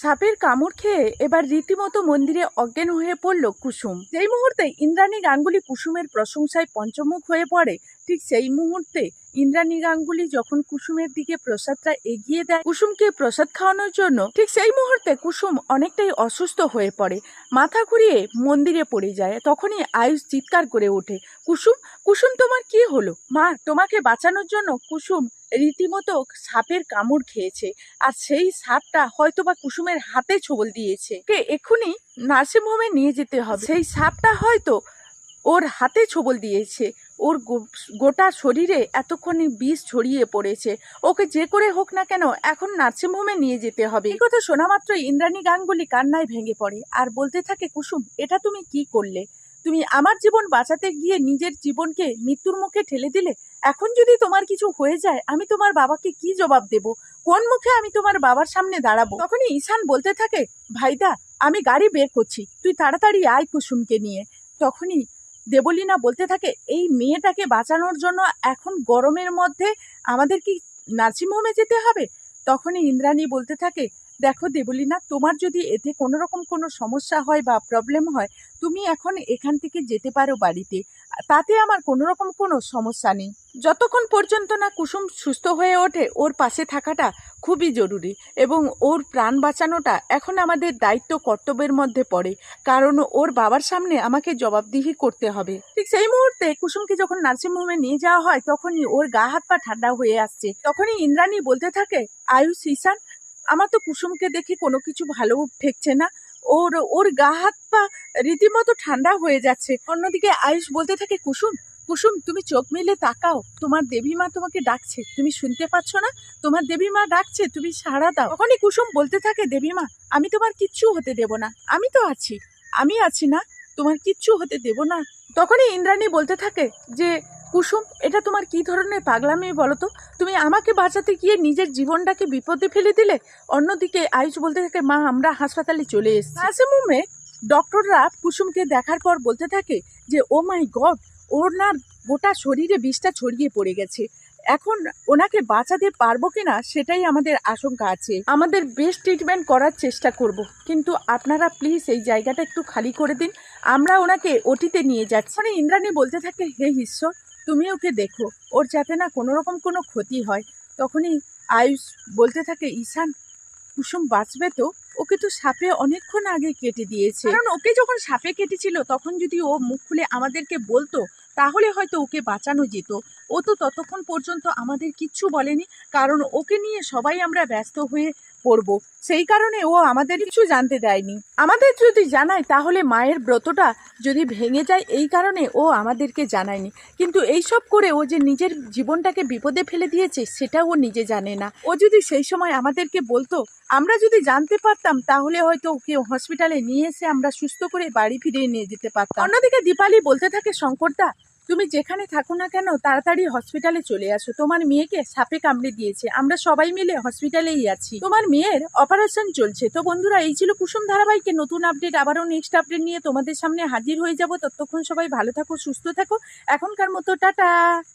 সাপের কামড় খেয়ে এবার রীতিমতো মন্দিরে অজ্ঞান হয়ে পড়ল কুসুম। যেই মুহূর্তে ইন্দ্রাণী গাঙ্গুলি কুসুমের প্রশংসায় পঞ্চমুখ হয়ে পড়ে, ঠিক সেই মুহূর্তে ইন্দ্রাণী গাঙ্গুলি যখন কুসুমের দিকে প্রসাদটা এগিয়ে দেয়, কুসুমকে প্রসাদ খাওয়ানোর জন্য ঠিক সেই মুহূর্তে কুসুম অনেকটাই অসুস্থ হয়ে পড়ে। মাথা ঘুরিয়ে মন্দিরে পড়ে যায়। তখনই আয়ুষ চিৎকার করে ওঠে, কুসুম কুসুম, তোমার কি হলো? মা, তোমাকে বাঁচানোর জন্য কুসুম রীতিমতো সাপের কামড় খেয়েছে আর সেই সাপটা হয়তোবা কুসুমের হাতে ছোবল দিয়েছে। কে, এক্ষুনি নার্সিং হোমে নিয়ে যেতে হবে। সেই সাপটা হয়তো ওর হাতে ছোবল দিয়েছে। ওর গোটা শরীরে এতক্ষণে বিষ ছড়িয়ে পড়েছে। ওকে যে করে হোক না কেন, এখন নার্সিং হোমে নিয়ে যেতে হবে। এই কথা শোনা মাত্র ইন্দ্রাণী গাঙ্গুলি কান্নায় ভেঙে পড়ে। আর বলতে থাকে, কুসুম, এটা তুমি কি করলে? তুমি আমার জীবন বাঁচাতে গিয়ে নিজের জীবনকে মৃত্যুর মুখে ঠেলে দিলে? এখন যদি তোমার কিছু হয়ে যায়, আমি তোমার বাবাকে কি জবাব দেব? কোন মুখে আমি তোমার বাবার সামনে দাঁড়াবো? তখনই ঈশান বলতে থাকে, ভাইদা, আমি গাড়ি বের করছি। তুই তাড়াতাড়ি আয় কুসুমকে নিয়ে। তখনই দেবলীনা বলতে থাকে, এই মেয়েটাকে বাঁচানোর জন্য এখন গরমের মধ্যে আমাদের কি নার্সিংহোমে যেতে হবে? তখনই ইন্দ্রাণী বলতে থাকে দেখো দেবলীনা, তোমার যদি এতে কোনো রকম কোনো সমস্যা হয় বা প্রবলেম হয়, তুমি এখন এখান থেকে যেতে পারো বাড়িতে। তাতে আমার কোনো রকম কোনো সমস্যা নেই। যতক্ষণ পর্যন্ত না কুসুম সুস্থ হয়ে ওঠে, ওর পাশে থাকাটা খুবই জরুরি এবং ওর প্রাণ বাঁচানোটা এখন আমাদের দায়িত্ব কর্তব্যের মধ্যে পড়ে। কারণ ওর বাবার সামনে আমাকে জবাবদিহি করতে হবে। ঠিক সেই মুহূর্তে কুসুমকে যখন নার্সিংহোমে নিয়ে যাওয়া হয়, তখনই ওর গা হাত পা ঠান্ডা হয়ে আসছে। তখনই ইন্দ্রাণী বলতে থাকে, আয়ুষ, ঈশান আমার তো কুসুমকে দেখে কোনো কিছু ভালো ঠেকছে না। ওর ওর গা হাত পা রীতিমতো ঠান্ডা হয়ে যাচ্ছে। অন্যদিকে আয়ুষ বলতে থাকে, কুসুম কুসুম, তুমি চোখ মেলে তাকাও। তোমার দেবী মা তোমাকে ডাকছে। তুমি শুনতে পাচ্ছ না? তোমার দেবী মা ডাকছে, তুমি সাড়া দাও। তখনই কুসুম বলতে থাকে, দেবী মা, আমি তোমার কিচ্ছু হতে দেব না। আমি তো আছি। আমি আছি না। তোমার কিচ্ছু হতে দেব না। তখনই ইন্দ্রাণী বলতে থাকে যে কুসুম, এটা তোমার কি ধরনের পাগলামি বলো তো তুমি আমাকে বাঁচাতে গিয়ে নিজের জীবনটাকে বিপদে ফেলে দিলে? অন্যদিকে আয়ুষ বলতে থাকে, মা, আমরা হাসপাতালে চলে এসেছি। নার্সিংহোমে ডক্টররা কুসুমকে দেখার পর বলতে থাকে যে, ও মাই গড ওনার গোটা শরীরে বিষটা ছড়িয়ে পড়ে গেছে। এখন ওনাকে বাঁচাতে পারব কিনা সেটাই আমাদের আশঙ্কা আছে। আমাদের বেস্ট ট্রিটমেন্ট করার চেষ্টা করব। কিন্তু আপনারা প্লিজ এই জায়গাটা একটু খালি করে দিন। আমরা ওনাকে ওটিতে নিয়ে যাচ্ছি। মানে ইন্দ্রাণী বলতে থাকে, হে ঈশ্বর তুমি ওকে দেখো, ওর যাতে না কোনো রকম কোনো ক্ষতি হয়। তখনই আয়ুষ বলতে থাকে, ঈশান, কুসুম বাঁচবে তো? ওকে তো সাপে অনেকক্ষণ আগে কেটে দিয়েছে। কারণ ওকে যখন সাপে কেটেছিল, তখন যদি ও মুখ খুলে আমাদেরকে বলতো, তাহলে হয়তো ওকে বাঁচানো যেত। ও তো ততক্ষণ পর্যন্ত আমাদের কিচ্ছু বলেনি। কারণ ওকে নিয়ে সবাই আমরা ব্যস্ত হয়ে পড়ব। সেই কারণে ও আমাদের কিছু জানতে দেয়নি। আমাদের যদি জানায়, তাহলে মায়ের ব্রতটা যদি ভেঙে যায়, এই কারণে ও আমাদেরকে জানায়নি। কিন্তু এই সব করে ও যে নিজের জীবনটাকে বিপদে ফেলে দিয়েছে, সেটা ও নিজে জানে না। ও যদি সেই সময় আমাদেরকে বলতো, আমরা যদি জানতে পারতাম, তাহলে হয়তো ওকে হসপিটালে নিয়ে এসে আমরা সুস্থ করে বাড়ি ফিরিয়ে নিয়ে যেতে পারতাম। অন্যদিকে দীপালি বলতে থাকে, শঙ্করদা তুমি যেখানে থাকো না কেন, তাড়াতাড়ি হসপিটালে চলে আসো। তোমার মেয়েকে সাপে কামড়ে দিয়েছে। আমরা সবাই মিলে হসপিটালেই আছি। তোমার মেয়ের অপারেশন চলছে। তো বন্ধুরা, এই ছিল কুসুম ধারাবাহিকের নতুন আপডেট আবারও নেক্সট আপডেট নিয়ে তোমাদের সামনে হাজির হয়ে যাব। ততক্ষণ সবাই ভালো থাকো, সুস্থ থাকো। এখনকার মতো টাটা!